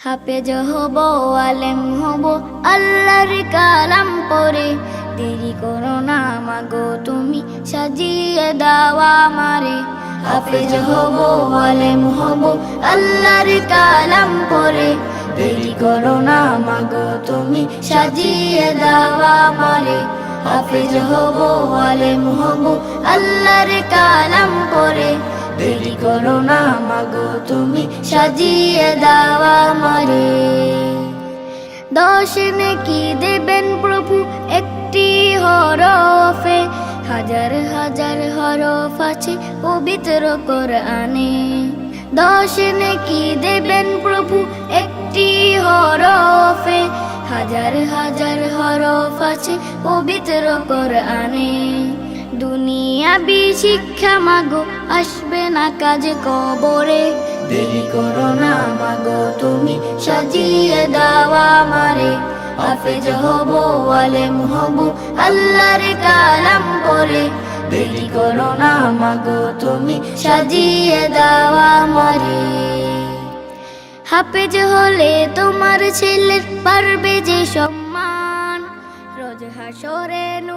হাফেজ হব, আলেম হব, আল্লাহর কালাম পরে। দেরি করো না মাগো, তুমি সাজিয়ে দাওয়া মারে হাফেজ হব, আলেম হব, আল্লাহর কালাম পরে। দেরি করো না মাগো, তুমি সাজিয়ে দাওয়া মারে হাফেজ হব, আলেম হব, আল্লাহর কালাম পরে। করো না মাগো তুমি সাজিয়ে দাওয়া মারে দশ কি দেবেন প্রভু একটি হরফে, হাজার হাজার হরফ আছে পবিত্র কোরআনে। দশ কি দেবেন প্রভু একটি হরফে, হাজার হাজার হরফ আছে পবিত্র কোরআনে। দুনিয়া বি শিক্ষা মাগো আসবে না কাজে কবরে। দেরি করো না মাগো তুমি সাজিয়ে দাওয়া মারে হাফেজ হব আলেম হব আল্লাহর কালাম পরে। দেরি করো না মাগো তুমি সাজিয়ে দাওয়া মারে হাফেজ হলে তোমার ছেলের পারবে যে সম্মান। রোজ হাসরে নুন